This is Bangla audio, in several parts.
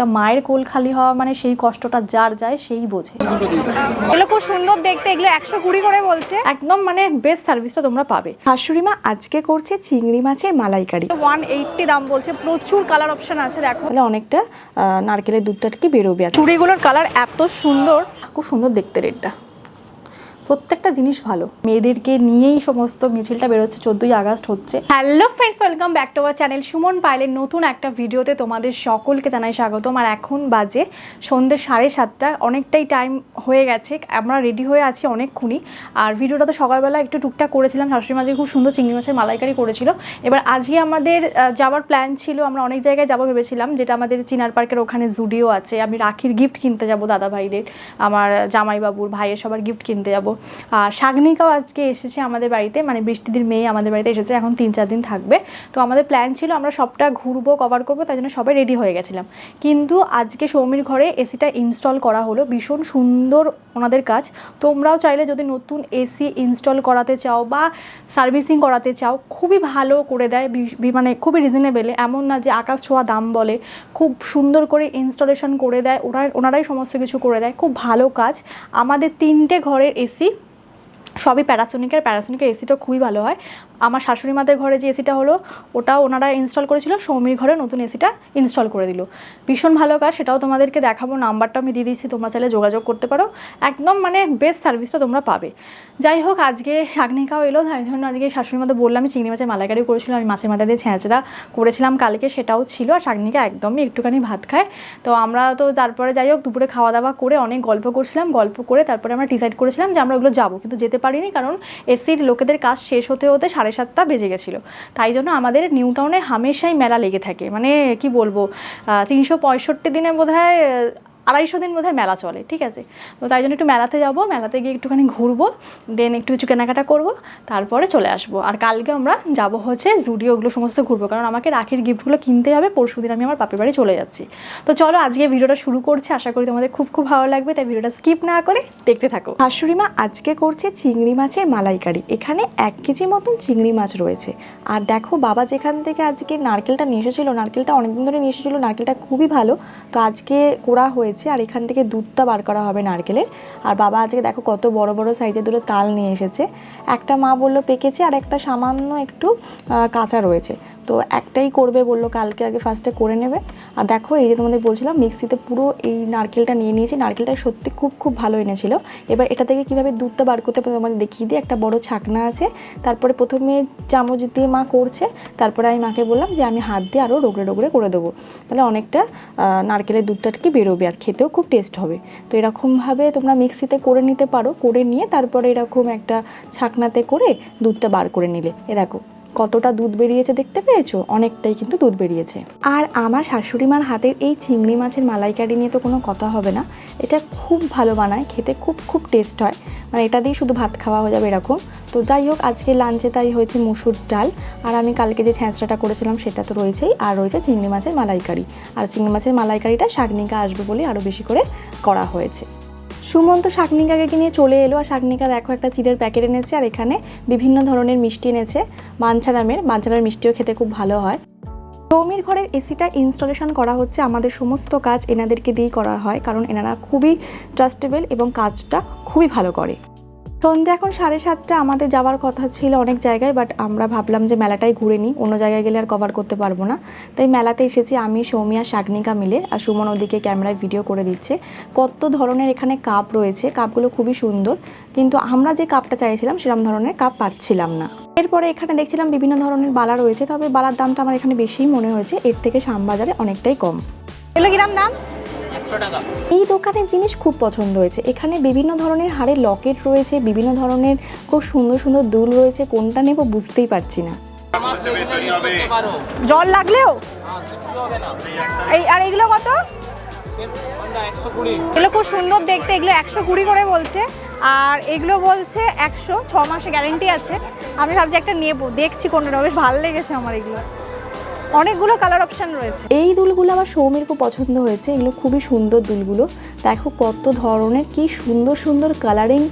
একটা মায়ের কোল খালি হওয়া মানে সেই কষ্টটা যার যায় সেই বোঝে। এগুলো খুব সুন্দর দেখতে এগুলো একশো কুড়ি করে বলছে। একদম মানে বেস্ট সার্ভিসটা তোমরা পাবে। শাশুড়ি মা আজকে করছে চিংড়ি মাছের মালাইকারি। ওয়ান এইটটি দাম বলছে প্রচুর কালার অপশন আছে দেখো। তাহলে অনেকটা নারকেলের দুধটা কি বেরোবে আর। চুড়িগুলোর কালার এত সুন্দর। খুব সুন্দর দেখতে রেটটা প্রত্যেকটা জিনিস ভালো। মেয়েদেরকে নিয়েই সমস্ত মিছিলটা বেরোচ্ছে, চোদ্দোই আগস্ট হচ্ছে। Hello friends welcome back to our channel Suman পাইলের নতুন একটা ভিডিওতে তোমাদের সকলকে জানাই স্বাগতম। আর এখন বাজে সন্ধ্যে সাড়ে সাতটা, অনেকটাই টাইম হয়ে গেছে। আমরা রেডি হয়ে আছি অনেকক্ষণই। আর ভিডিওটা তো সকালবেলা একটু টুকটাক করেছিলাম। শাশুড়ি মাঝে খুব সুন্দর চিংড়ি মাছের মালাইকারি করেছিল। এবার আজকে আমাদের যাওয়ার প্ল্যান ছিল। আমরা অনেক জায়গায় যাব ভেবেছিলাম। যেটা আমাদের চিনার পার্কের ওখানে জুডিও আছে। আমি রাখির গিফট কিনতে যাব দাদা ভাইদের, আমার জামাইবাবুর ভাইয়ের সবার গিফট কিনতে যাব। আর শাগনিকাও আজকে এসেছে আমাদের বাড়িতে মানে বৃষ্টিদির মেয়ে আমাদের বাড়িতে এসেছে, এখন তিন চার দিন থাকবে। তো আমাদের প্ল্যান ছিল আমরা সবটা ঘুরবো কভার করব তাই জন্য সবাই রেডি হয়ে গেছিলাম। কিন্তু আজকে সৌমির ঘরে এসিটা ইনস্টল করা হলো, ভীষণ সুন্দর ওনাদের কাজ। তোমরাও চাইলে যদি নতুন এসি ইনস্টল করাতে চাও বা সার্ভিসিং করাতে চাও, খুবই ভালো করে দেয় মানে খুবই রিজনেবেলে এমন না যে আকাশ ছোঁয়া দাম বলে, খুব সুন্দর করে ইনস্টলেশন করে দেয় ওরা ওনারাই সমস্ত কিছু করে দেয়, খুব ভালো কাজ। আমাদের তিনটে ঘরের এসি সবই প্যারাসোনিকের প্যারাসোনিকের এসিটা খুবই ভালো হয়। আমার শাশুড়ি মাদের ঘরে যে এসিটা হলো, ওটা ওনারা ইনস্টল করেছিল, সৌমির ঘরে নতুন এসিটা ইনস্টল করে দিল। ভীষণ ভালো কাজ, সেটাও তোমাদেরকে দেখাবো, নাম্বারটা আমি দিয়ে দিচ্ছি তোমরা চাইলে যোগাযোগ করতে পারো। একদম মানে বেস্ট সার্ভিসটা তোমরা পাবে। যাই হোক, আজকে শাকনিকাও এলো, তাই জন্য আজকে শাশুড়ি মাদের বললাম আমি চিংড়ি মাছের মালাইকারি করেছিলাম আমি মাছের মাথা দিয়ে ছেঁচড়া করেছিলাম কালকে, সেটাও ছিল, আর শাকনিকা একদমই একটুখানি ভাত খায়। তো আমরা তো তারপরে যাই হোক, দুপুরে খাওয়া দাওয়া করে অনেক গল্প করছিলাম, গল্প করে তারপরে আমরা ডিসাইড করেছিলাম যে আমরা ওগুলো যাব, কিন্তু যেতে পারিনি, কারণ এসির লোকেদের কাজ শেষ হতে হতে সাড়ে সাতটা বেজে গেছিল। তাই জন্য আমাদের নিউ টাউনে হামেশাই মেলা লেগে থাকে। মানে কি বলব? তিনশো পঁয়ষট্টি দিনে বোধ হয় আড়াইশো দিন বোধহয় মেলা চলে, ঠিক আছে? তো তাই জন্য একটু মেলাতে যাব, মেলাতে গিয়ে একটুখানি ঘুরবো দেন একটু কিছু কেনাকাটা করব, তারপরে চলে আসব। আর কালকে আমরা যাব হচ্ছে জুডিও ওগুলো সমস্ত ঘুরবো, কারণ আমাকে রাখির গিফটগুলো কিনতে হবে, পরশু দিন আমি আমার বাপের বাড়ি চলে যাচ্ছি। তো চলো, আজকে ভিডিওটা শুরু করছি, আশা করি তোমাদের খুব খুব ভালো লাগবে, তাই ভিডিওটা স্কিপ না করে দেখতে থাকো। শাশুড়ি মা আজকে করছে চিংড়ি মাছের মালাইকারি, এখানে এক কেজি মতন চিংড়ি মাছ রয়েছে। আর দেখো, বাবা যেখান থেকে আজকে নারকেলটা নিয়ে এসেছিল, নারকেলটা অনেকদিন ধরে নিয়ে এসেছিল, নারকেলটা খুবই ভালো। তো আজকে কোড়া হয়েছে আর এখান থেকে দুধটা বার করা হবে নারকেলের। আর বাবা আজকে দেখো কত বড় বড় সাইজের দুটো তাল নিয়ে এসেছে। একটা মা বলল পেকেছে আর একটা সামান্য একটু কাঁচা রয়েছে। তো একটাই করবে বলল কালকে আগে ফার্স্টে করে নেবে। আর দেখো এই যে তোমাদের বলছিলাম, মিক্সিতে পুরো এই নারকেলটা নিয়ে নিয়েছি। নারকেলটা সত্যি খুব খুব ভালো এনেছিল। এবার এটা থেকে কীভাবে দুধটা বার করতে হবে তোমাদের দেখিয়ে দিই। একটা বড় ছাকনা আছে। তারপরে প্রথমে চামচ দিয়ে মা করছে। তারপরে আমি মাকে বললাম যে, আমি হাত দিয়ে আরও রোগড়ে রোগড়ে করে দেবো। তাহলে অনেকটা নারকেলের দুধটা কি বেরোবে আর খেতেও খুব টেস্ট হবে। তো এরকমভাবে তোমরা মিক্সিতে করে নিতে পারো। করে নিয়ে তারপরে এরকম একটা ছাকনাতে করে দুধটা বার করে নিলে। এ দেখো। কতটা দুধ বেরিয়েছে দেখতে পেয়েছ? অনেকটাই কিন্তু দুধ বেরিয়েছে। আর আমার শাশুড়ি মার হাতের এই চিংড়ি মাছের মালাইকারি নিয়ে তো কোনো কথা হবে না। এটা খুব ভালো বানায়, খেতে খুব খুব টেস্ট হয়। মানে এটা দিয়ে শুধু ভাত খাওয়া হয়ে যাবে এরকম। তো যাই হোক আজকে লাঞ্চে তাই হয়েছে মুসুর ডাল। আর আমি কালকে যে ছ্যাঁচড়াটা করেছিলাম সেটা তো রয়েছেই। আর রয়েছে চিংড়ি মাছের মালাইকারি। আর চিংড়ি মাছের মালাইকারিটা শাকনিকা আসবে বলে আরও বেশি করে করা হয়েছে। সুমন্ত শাকনিকাকে নিয়ে চলে এলো আর শাকনিকা দেখো একটা চিড়ের প্যাকেট এনেছে আর এখানে বিভিন্ন ধরনের মিষ্টি এনেছে। বাঞ্ছারামের বাঞ্ছারামের মিষ্টিও খেতে খুব ভালো হয়। সৌমির ঘরের এসিটা ইনস্টলেশন করা হচ্ছে, আমাদের সমস্ত কাজ এনাদেরকে দিয়েই করা হয়, কারণ এনারা খুবই ট্রাস্টেবল এবং কাজটা খুবই ভালো করে। সন্ধ্যে এখন সাড়ে সাতটা, আমাদের যাওয়ার কথা ছিল অনেক জায়গায় বাট আমরা ভাবলাম যে মেলাটাই ঘুরে নিই। অন্য জায়গায় গেলে আর কভার করতে পারব না। তাই মেলাতে এসেছি আমি সৌমিয়া শাগনিকা মিলে, আর সুমন ওদিকে ক্যামেরায় ভিডিও করে দিচ্ছে। কত ধরনের এখানে কাপ রয়েছে কাপগুলো খুবই সুন্দর, কিন্তু আমরা যে কাপটা চাইছিলাম সেরকম ধরনের কাপ পাচ্ছিলাম না। এরপরে এখানে দেখছিলাম বিভিন্ন ধরনের বালা রয়েছে, তবে বালার দামটা আমার এখানে বেশিই মনে হয়েছে, এর থেকে শ্যামবাজারে অনেকটাই কম। এগুলো কিরাম দাম? এই দোকানের জিনিস খুব পছন্দ হয়েছে। এখানে বিভিন্ন ধরনের হাড়ের লকেট রয়েছে বিভিন্ন ধরনের খুব সুন্দর সুন্দর দুল রয়েছে কোনটা নেব বুঝতেই পারছি না। জল লাগলেও? এই আর এগুলো কত? এগুলো খুব সুন্দর দেখতে এগুলো একশো কুড়ি করে বলছে। আর এগুলো বলছে একশো ছ মাসে গ্যারেন্টি আছে। আমি ভাবছি একটা নেব দেখছি কোনটা বেশ ভালো লেগেছে আমার এগুলো। অনেকগুলো কালার অপশান রয়েছে। এই দুলগুলো আমার সৌমির খুব পছন্দ হয়েছে এগুলো খুবই সুন্দর দুলগুলো। দেখো কত ধরনের কি সুন্দর সুন্দর কালারিং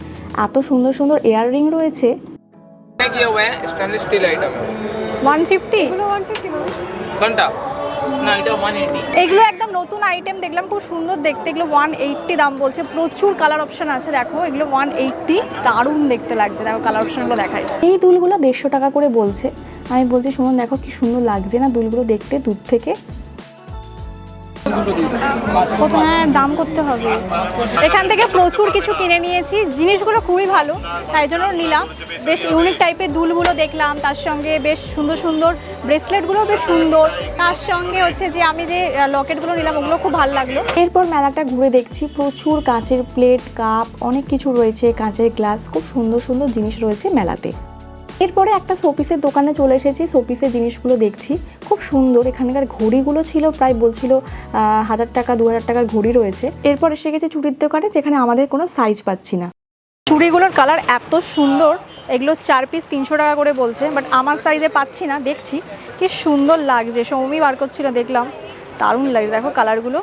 এত সুন্দর সুন্দর ইয়াররিং রয়েছে। স্টেনলেস স্টিল আইটেম এগুলো একদম নতুন আইটেম দেখলাম খুব সুন্দর দেখতে এগুলো 180 দাম বলছে। প্রচুর কালার অপশন আছে দেখো এগুলো 180 দারুণ দেখতে লাগছে। দেখো কালার অপশনগুলো দেখায় এই দুলগুলো 150 টাকা করে বলছে। আমি বলছি, সুমন, দেখো কি সুন্দর লাগছে না দুলগুলো দেখতে দূর থেকে? দাম করতে হবে। এখান থেকে প্রচুর কিছু কিনে নিয়েছি। জিনিসগুলো খুবই ভালো, তাই জন্য নিলাম। বেশ ইউনিক টাইপের দুলগুলো দেখলাম। তার সঙ্গে বেশ সুন্দর সুন্দর ব্রেসলেটগুলো বেশ সুন্দর। তার সঙ্গে হচ্ছে যে আমি যে লকেটগুলো নিলাম, ওগুলো খুব ভালো লাগল। এরপর মেলাটা ঘুরে দেখছি। প্রচুর কাঁচের প্লেট কাপ অনেক কিছু রয়েছে, কাঁচের গ্লাস খুব সুন্দর সুন্দর জিনিস রয়েছে মেলাতে। এরপরে একটা শোপিসের দোকানে চলে এসেছি, শোপিসের জিনিসগুলো দেখছি। খুব সুন্দর, এখানকার ঘড়িগুলো ছিল, প্রায় বলছিল হাজার টাকা, দু হাজার টাকার ঘড়ি রয়েছে। এরপর এসে গেছে চুড়ির দোকানে, যেখানে আমাদের কোনো সাইজ পাচ্ছি না। চুড়িগুলোর কালার এত সুন্দর, এগুলো চার পিস তিনশো টাকা করে বলছে বাট আমার সাইজে পাচ্ছি না, দেখছি। কি সুন্দর লাগছে, সৌমি বার করছিল, দেখলাম। দারুণ লাগছে, দেখো কালারগুলো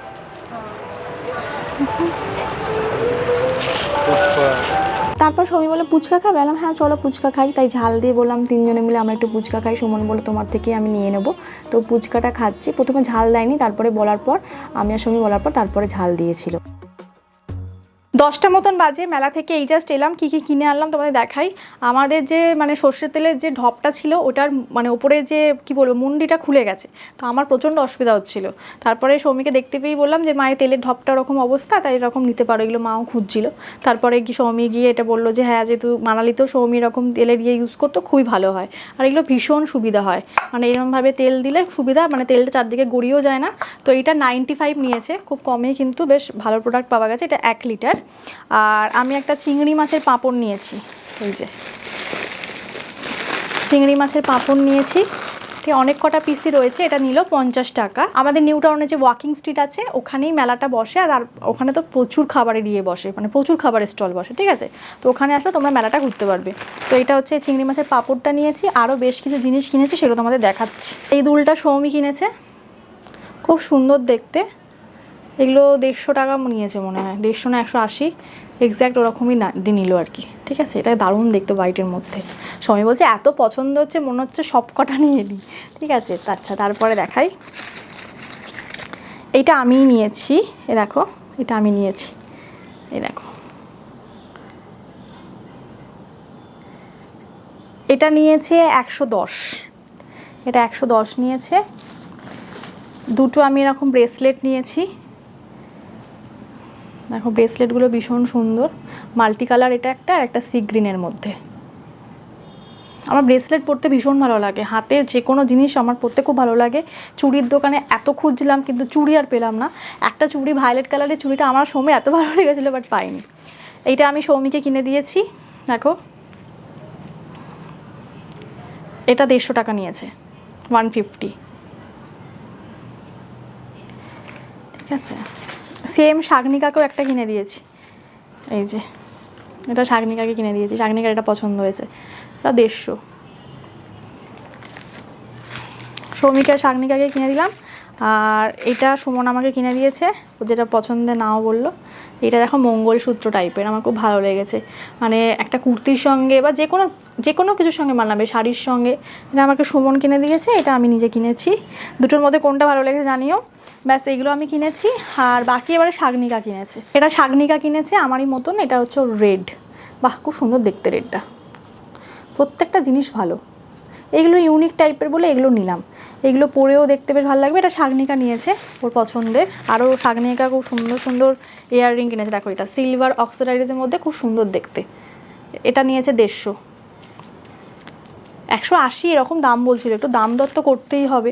তারপর সবাই বলে পুচকা খাবে? বললাম হ্যাঁ চলো পুচকা খাই। তাই ঝাল দিয়ে বললাম তিনজনে মিলে, আমরা একটু পুচকা খাই। সুমন বলে তোমার থেকে আমি নিয়ে নেব। তো পুচকাটা খাচ্ছি। প্রথমে ঝাল দেয়নি, তারপরে বলার পর, আমি আর সবাই বলার পর তারপরে ঝাল দিয়েছিল। দশটা মতন বাজে, মেলা থেকে এই জাস্ট এলাম, কী কী কিনে আনলাম তোমাদের দেখাই। আমাদের যে মানে সর্ষের তেলের যে ঢপটা ছিল, ওটার মানে ওপরে যে, কি বলব, মুন্ডিটা খুলে গেছে। তো আমার প্রচণ্ড অসুবিধা হচ্ছিল। তারপরে সৌমিকে দেখতে পেয়েই বললাম যে মায়ের তেলের ঢপটা ওরকম অবস্থা, তাই এরকম নিতে পারো। এগুলো মাও খুঁজছিল। তারপরে কি সৌমি গিয়ে এটা বলল যে হ্যাঁ যেহেতু মানালিতেও সৌমি এরকম তেলের ইয়ে ইউজ করতো, খুবই ভালো হয়। আর এগুলো ভীষণ সুবিধা হয়। মানে এরকমভাবে তেল দিলে সুবিধা মানে তেলটা চারদিকে গড়িয়েও যায় না। তো এটা নাইনটি ফাইভ নিয়েছে, খুব কমে কিন্তু বেশ ভালো প্রোডাক্ট পাওয়া গেছে। এটা এক লিটার আর আমি একটা চিংড়ি মাছের পাঁপড় নিয়েছি, এই যে। চিংড়ি মাছের পাঁপড় নিয়েছি। অনেক কটা পিসি রয়েছে, এটা নিল পঞ্চাশ টাকা। আমাদের নিউ টাউনে যে ওয়াকিং স্ট্রিট আছে, ওখানেই মেলাটা বসে, আর ওখানে তো প্রচুর খাবারের ইয়ে বসে মানে প্রচুর খাবারের স্টল বসে, ঠিক আছে? তো ওখানে আসলে তোমরা মেলাটা ঘুরতে পারবে। তো এটা হচ্ছে চিংড়ি মাছের পাঁপড়টা নিয়েছি আরও বেশ কিছু জিনিস কিনেছি, সেগুলো তোমাদের দেখাচ্ছি। এই দুলটা সৌমি কিনেছে। খুব সুন্দর দেখতে। এগুলো দেড়শো টাকা নিয়েছে মনে হয়। দেড়শো না একশো আশি। এক্স্যাক্ট ওরকমই না নিল আর কি। ঠিক আছে? এটা দারুণ দেখতে হোয়াইটের মধ্যে। সবাই বলছে, এত পছন্দ হচ্ছে, মনে হচ্ছে সব কটা নিয়ে নিই ঠিক আছে? আচ্ছা তারপরে দেখাই। এটা আমিই নিয়েছি। এ দেখো, এটা আমি নিয়েছি। এই দেখো। এটা নিয়েছে একশো দশ। এটা একশো দশ নিয়েছে। দুটো আমি এরকম ব্রেসলেট নিয়েছি। দেখো ব্রেসলেটগুলো ভীষণ সুন্দর। মাল্টি কালার এটা একটা আর একটা সি গ্রিনের মধ্যে। আমার ব্রেসলেট পরতে ভীষণ ভালো লাগে। হাতের যে কোনো জিনিস আমার পরতে খুব ভালো লাগে। চুড়ির দোকানে এত খুঁজছিলাম কিন্তু চুড়ি আর পেলাম না। একটা চুড়ি ভায়োলেট কালারের চুড়িটা আমার সৌমি এত ভালো লেগেছিলো বাট পাইনি। এইটা আমি সৌমিকে কিনে দিয়েছি। দেখো। এটা দেড়শো টাকা নিয়েছে। ওয়ান ফিফটি ঠিক আছে। সেম শাগনিকাকেও একটা কিনে দিয়েছি। এই যে, এটা শাগনিকাকে কিনে দিয়েছি। শাগনিকার এটা পছন্দ হয়েছে। এটা দেড়শো। শ্রমিকা শাগনিকাকে কিনে দিলাম। আর এটা সুমন আমাকে কিনে দিয়েছে। যেটা পছন্দে নাও বলল। এটা দেখো মঙ্গলসূত্র টাইপের আমার খুব ভালো লেগেছে। মানে একটা কুর্তির সঙ্গে বা যে কোনো যে কোনো কিছুর সঙ্গে মানাবে, শাড়ির সঙ্গে। এটা আমাকে সুমন কিনে দিয়েছে, এটা আমি নিজে কিনেছি। দুটোর মধ্যে কোনটা ভালো লেগেছে জানিও। ব্যাস এগুলো আমি কিনেছি। আর বাকি এবারে শাগনিকা কিনেছে। এটা শাগনিকা কিনেছে আমারই মতন, এটা হচ্ছে রেড বাহ, খুব সুন্দর দেখতে রেডটা প্রত্যেকটা জিনিস ভালো। এগুলো ইউনিক টাইপের বলে এগুলো নিলাম। এগুলো পরেও দেখতে বেশ ভালো লাগবে। এটা শাগনিকা নিয়েছে ওর পছন্দের। আরও শাগনিকা খুব সুন্দর সুন্দর ইয়াররিং কিনেছে। দেখো, এটা সিলভার অক্সিডাইজের মধ্যে খুব সুন্দর দেখতে। এটা নিয়েছে দেড়শো। একশো আশি এরকম দাম বলছিল। একটু দাম দর তো করতেই হবে।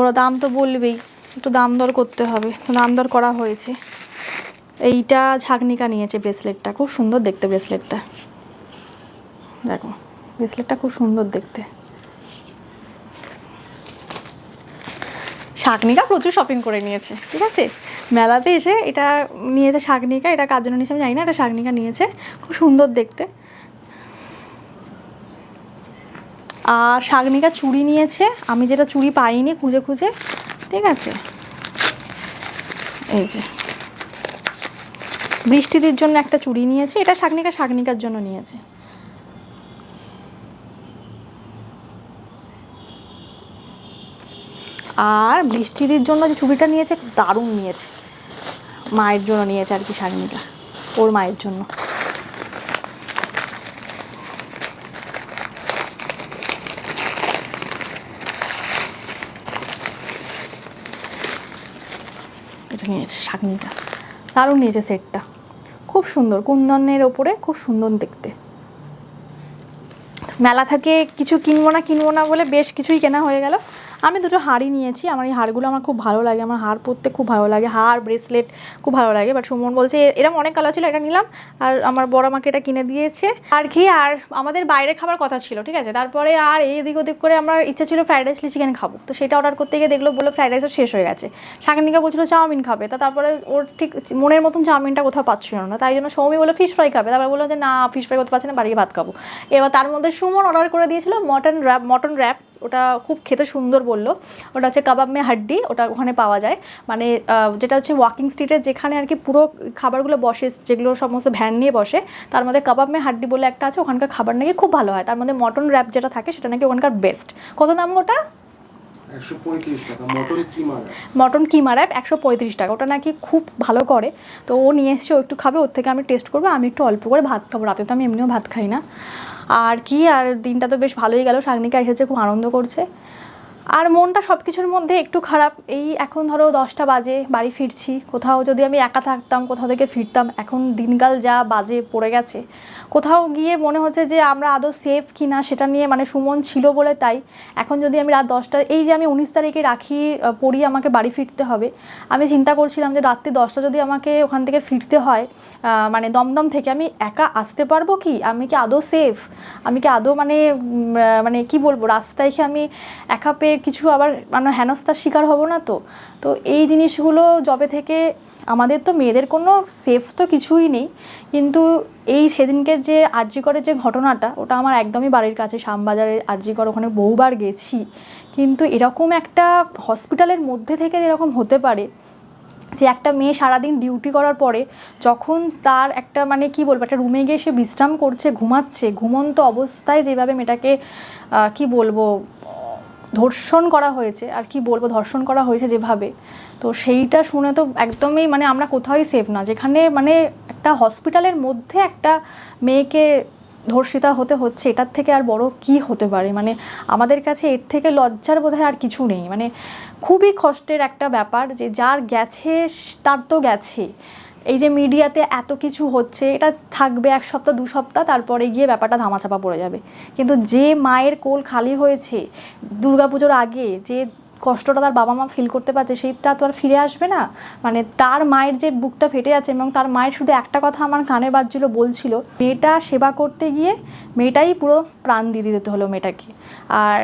ওরা দাম তো বলবেই। একটু দাম দর করতে হবে। তো দাম দর করা হয়েছে। এইটা ঝাগনিকা নিয়েছে ব্রেসলেটটা। খুব সুন্দর দেখতে ব্রেসলেটটা। দেখো, ব্রেসলেটটা খুব সুন্দর দেখতে। শাকনিকা প্রচুর শপিং করে নিয়েছে, ঠিক আছে? মেলাতে এসে এটা নিয়েছে শাকনিকা, এটা কার জন্য নিয়েছে আমি জানি না, এটা শাকনিকা নিয়েছে, খুব সুন্দর দেখতে। আর শাগনিকা চুড়ি নিয়েছে, আমি যেটা চুড়ি পাইনি খুঁজে খুঁজে, ঠিক আছে? এই যে। বৃষ্টিদির জন্য একটা চুড়ি নিয়েছে, এটা শাগনিকা শাগনিকার জন্য নিয়েছে। আর বৃষ্টিদির জন্য যে চুড়িটা নিয়েছে, দারুণ নিয়েছে। মায়ের জন্য নিয়েছে আর কি শাড়িটা, ওর মায়ের জন্য। এটা নিয়েছে শাকনিটা দারুণ নিয়েছে সেটটা। খুব সুন্দর, কুন্দনের ওপরে খুব সুন্দর দেখতে। মেলা থেকে কিছু কিনবো না কিনবো না বলে বেশ কিছুই কেনা হয়ে গেল। আমি দুটো হাড়ি নিয়েছি, আমার এই হাড়গুলো আমার খুব ভালো লাগে, আমার হাড় পরতে খুব ভালো লাগে, হাড় ব্রেসলেট খুব ভালো লাগে বাট সুমন বলছে, "এ- এরম অনেক কালার ছিল, এটা নিলাম, আর আমার বড় আমাকে এটা কিনে দিয়েছে। আর কি, আর আমাদের বাইরে খাবার কথা ছিল, ঠিক আছে? তারপরে আর এই এদিক ওদিক করে আমার ইচ্ছা ছিল ফ্রাইড রাইস চিকেন খাব, তো সেটা অর্ডার করতে গিয়ে দেখল বলল ফ্রাইড রাইসও শেষ হয়ে গেছে। শাকনিকা বলছিল চাউমিন খাবে, তা তারপরে ওর ঠিক মনের মতন চাউমিনটা কোথাও পাচ্ছিল না, তাই জন্য সৌমি বলল ফিশ ফ্রাই খাবে, তারপরে বলল যে, না ফিশ ফ্রাই করতে পারছি না বাড়ি গিয়ে ভাত খাব। এবার তার মধ্যে সুমন অর্ডার করে দিয়েছিল মটন র্যাপ মটন র্যাপ ওটা খুব খেতে সুন্দর বলল। ওটা হচ্ছে কাবাব মে হাড্ডি ওটা ওখানে পাওয়া যায়। মানে যেটা হচ্ছে ওয়াকিং স্ট্রিটের যেখানে আর কি পুরো খাবারগুলো বসে যেগুলো সমস্ত ভ্যান নিয়ে বসে তার মধ্যে কাবাব মে হাড্ডি বলে একটা আছে ওখানকার খাবার নাকি খুব ভালো হয়। তার মধ্যে মটন র্যাপ যেটা থাকে সেটা নাকি ওখানকার বেস্ট কত দাম ওটা? মটন কিমা র্যাপ একশো পঁয়ত্রিশ টাকা। ওটা নাকি খুব ভালো করে। তো ও নিয়ে এসছে ও একটু খাবে ওর থেকে আমি টেস্ট করব আমি একটু অল্প করে ভাত খাব। রাতে তো আমি এমনিও ভাত খাই না। আর কি, আর দিনটা তো বেশ ভালোই গেল। শাগনিকা এসেছে, খুব আনন্দ করছে। আর মনটা সব কিছুর মধ্যে একটু খারাপ। এই এখন ধরো দশটা বাজে, বাড়ি ফিরছি। কোথাও যদি আমি একা থাকতাম, কোথাও থেকে ফিরতাম, এখন দিনকাল যা বাজে পড়ে গেছে। কোথাও গিয়ে মনে হচ্ছে যে আমরা আদৌ সেফ কি না সেটা নিয়ে মানে সুমন ছিল বলে তাই। এখন যদি আমি রাত দশটা এই যে আমি উনিশ তারিখে রাখি পড়ি, আমাকে বাড়ি ফিরতে হবে। আমি চিন্তা করছিলাম যে রাত্রি দশটা যদি আমাকে ওখান থেকে ফিরতে হয় মানে দমদম থেকে আমি একা আসতে পারব কি? আমি কি আদৌ সেফ আমি কি আদৌ মানে মানে কি বলব, রাস্তায় কি আমি একা পেয়ে কিছু আবার মানে হেনস্থার শিকার হব না তো? তো এই জিনিসগুলো যবে থেকে আমাদের তো মেয়েদের কোনো সেফ তো কিছুই নেই। কিন্তু এই সেদিনকে যে আরজিকরের যে ঘটনাটা, ওটা আমার একদমই বাড়ির কাছে, শ্যামবাজারে আরজিকর ওখানে বহুবার গেছি। কিন্তু এরকম একটা হসপিটালের মধ্যে থেকে যেরকম হতে পারে, যে একটা মেয়ে সারাদিন ডিউটি করার পরে যখন তার একটা মানে কি বলব, একটা রুমে গিয়ে সে বিশ্রাম করছে, ঘুমাচ্ছে, ঘুমন্ত অবস্থায় যেভাবে মেয়েটাকে কি বলব ধর্ষণ করা হয়েছে, আর কি বলব, ধর্ষণ করা হয়েছে যেভাবে। তো সেইটা শুনে তো একদমই মানে আমরা কোথাওই সেফ না। যেখানে মানে একটা হসপিটালের মধ্যে একটা মেয়েকে ধর্ষিতা হতে হচ্ছে, এটার থেকে আর বড় কি হতে পারে? মানে আমাদের কাছে এর থেকে লজ্জার বোধহয় আর কিছু নেই। মানে খুবই কষ্টের একটা ব্যাপার যে যার গেছে, তার তো গেছে এই যে মিডিয়াতে এত কিছু হচ্ছে, এটা থাকবে এক সপ্তাহ, দু সপ্তাহ, তারপরে গিয়ে ব্যাপারটা ধামাচাপা পড়ে যাবে। কিন্তু যে মায়ের কোল খালি হয়েছে দুর্গাপুজোর আগে, যে কষ্টটা তার বাবা মা ফিল করতে পারছে, সেইটা তো আর ফিরে আসবে না। মানে তার মায়ের যে বুকটা ফেটে আছে এবং তার মায়ের শুধু একটা কথা আমার কানে বাজছিল, বলছিল, মেয়েটা সেবা করতে গিয়ে মেয়েটাই পুরো প্রাণ দিয়ে দিতে হলো মেয়েটাকে। আর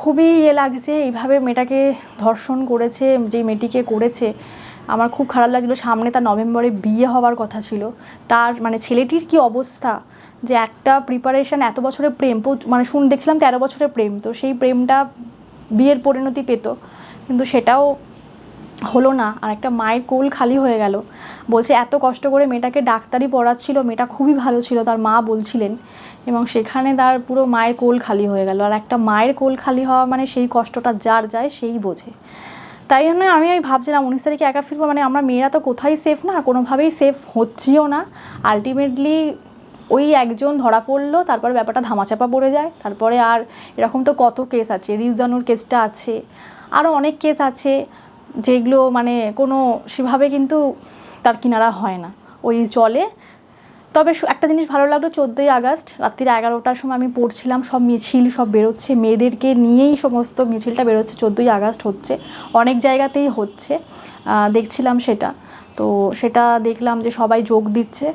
খুবই ইয়ে লাগছে, এইভাবে মেয়েটাকে ধর্ষণ করেছে যে মেয়েটিকে করেছে আমার খুব খারাপ লাগছিল সামনে তার নভেম্বরে বিয়ে হওয়ার কথা ছিল। তার মানে ছেলেটির কি অবস্থা? যে একটা প্রিপারেশন এত বছরের প্রেম মানে শুন দেখছিলাম তেরো বছরের প্রেম, তো সেই প্রেমটা বিয়ের পরিণতি পেত। কিন্তু সেটাও হলো না। আর একটা মায়ের কোল খালি হয়ে গেল। বলছে, এত কষ্ট করে মেয়েটাকে ডাক্তারি পড়াচ্ছিল, মেয়েটা খুবই ভালো ছিল তার মা বলছিলেন। এবং সেখানে তার পুরো মায়ের কোল খালি হয়ে গেল। আর একটা মায়ের কোল খালি হওয়া মানে সেই কষ্টটা যার যায়, সেই বোঝে। তাই জন্য আমি ওই ভাবছিলাম উনিশ তারিখে একা ফিরবো। মানে আমরা মেয়েরা তো কোথায় সেফ না, কোনোভাবেই সেফ হচ্ছিও না। আলটিমেটলি ওই একজন ধরা পড়ল, তারপরে ব্যাপারটা ধামাচাপা পড়ে যায়। তারপরে আর এরকম তো কত কেস আছে রিউজানুর কেসটা আছে আরও অনেক কেস আছে, যেগুলো মানে কোনো সেভাবে কিন্তু তার কিনারা হয় না। ওই চলে তবে একটা জিনিস ভালো লাগল, চোদ্দোই আগস্ট, রাত্রির এগারোটার সময় আমি পড়ছিলাম, সব মিছিল সব বেরোচ্ছে, মেয়েদেরকে নিয়েই সমস্ত মিছিলটা বেরোচ্ছে, চোদ্দোই আগস্ট হচ্ছে, অনেক জায়গাতেই হচ্ছে দেখছিলাম সেটা। তো সেটা দেখলাম যে সবাই যোগ দিচ্ছে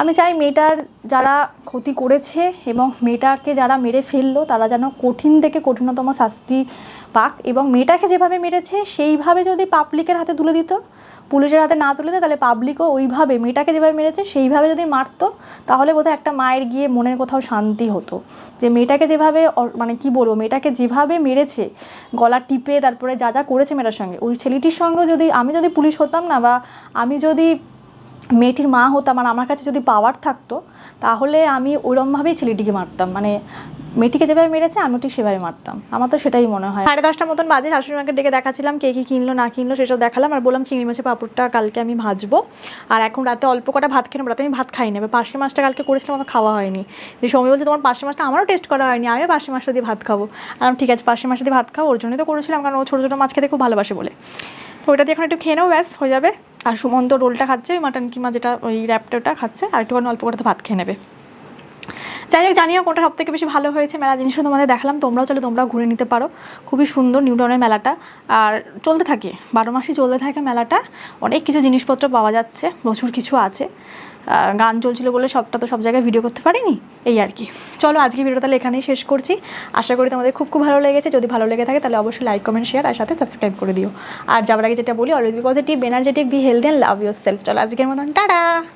আমি চাই মেয়েটার যারা ক্ষতি করেছে এবং মেয়েটাকে যারা মেরে ফেলল, তারা যেন কঠিন থেকে কঠিনতম শাস্তি পাক এবং মেয়েটাকে যেভাবে মেরেছে, সেইভাবে যদি পাবলিকের হাতে তুলে দিত, পুলিশের হাতে না তুলে দিত, তাহলে পাবলিকও ওইভাবে মেয়েটাকে যেভাবে মেরেছে, সেইভাবে যদি মারতো, তাহলে বোধহয় একটা মায়ের গিয়ে মনের কোথাও শান্তি হতো। যে মেয়েটাকে যেভাবে মানে কি বলব, মেয়েটাকে যেভাবে মেরেছে, গলা টিপে তারপরে যা যা করেছে মেয়েটার সঙ্গে, ওই ছেলেটির সঙ্গে যদি আমি যদি পুলিশ হতাম না বা আমি যদি মেয়েটির মা হতাম আর আমার কাছে যদি পাওয়ার থাকতো, তাহলে আমি ওরমভাবেই ছেলেটিকে মারতাম। মানে মেয়েটিকে যেভাবে মেরেছে, আমিও ঠিক সেভাবে মারতাম। আমার তো সেটাই মনে হয়। সাড়ে দশটার মতন বাজে শাশুড়ি মাকে ডেকে দেখাচ্ছিলাম কে কী কিনলো, না কিনলো, সেসব দেখালাম আর বললাম, চিংড়ি মাছের পাঁপড়টা কালকে আমি ভাজবো। আর এখন রাতে অল্প কটা ভাত খেয়ে রাতে আমি ভাত খাই নেবে পার্শে মাছটা কালকে করেছিলাম, আমার খাওয়া হয়নি। যে সময় বলছে, তোমার পার্শে মাছটা আমারও টেস্ট করা হয়নি, আমিও পার্শে মাছটা দিয়ে ভাত খাব। আর ঠিক আছে পার্শে মাছটা দিয়ে ভাত খাব ওর জন্যই তো করেছিলাম, কারণ ও ছোটো ছোটো মাছ খেতে খুব ভালোবাসে বলে। ওটা দিয়ে এখন একটু খেয়ে নেব ব্যাস, হয়ে যাবে। আর সুমন্ত রোলটা খাচ্ছে, ওই মাটন কিমা যেটা ওই র্যাপটা খাচ্ছে, আর একটুখানি অল্প করে ভাত খেয়ে নেবে। যাই হোক, জানিও কোনটা সব থেকে বেশি ভালো হয়েছে মেলা জিনিসও তোমাদের দেখালাম। তোমরাও চলে, তোমরাও ঘুরে নিতে পারো। খুবই সুন্দর নিউ টাউনের মেলাটা। আর চলতে থাকে, বারো মাসই চলতে থাকে মেলাটা। অনেক কিছু জিনিসপত্র পাওয়া যাচ্ছে, প্রচুর কিছু আছে। গান চলছিল বলে সবটা তো সব জায়গায় ভিডিও করতে পারিনি, এই আর কি। চলো আজকে ভিডিও তাহলে এখানেই শেষ করছি। আশা করি তোমাদের খুব খুব ভালো লেগেছে। যদি ভালো লেগে থাকে তাহলে অবশ্যই লাইক কমেন্ট শেয়ার আর সাথে সাবস্ক্রাইব করে দিও। আর যাবার আগে যেটা বলি always be positive energetic be healthy and love yourself চলো আজকের মতন, টাটা!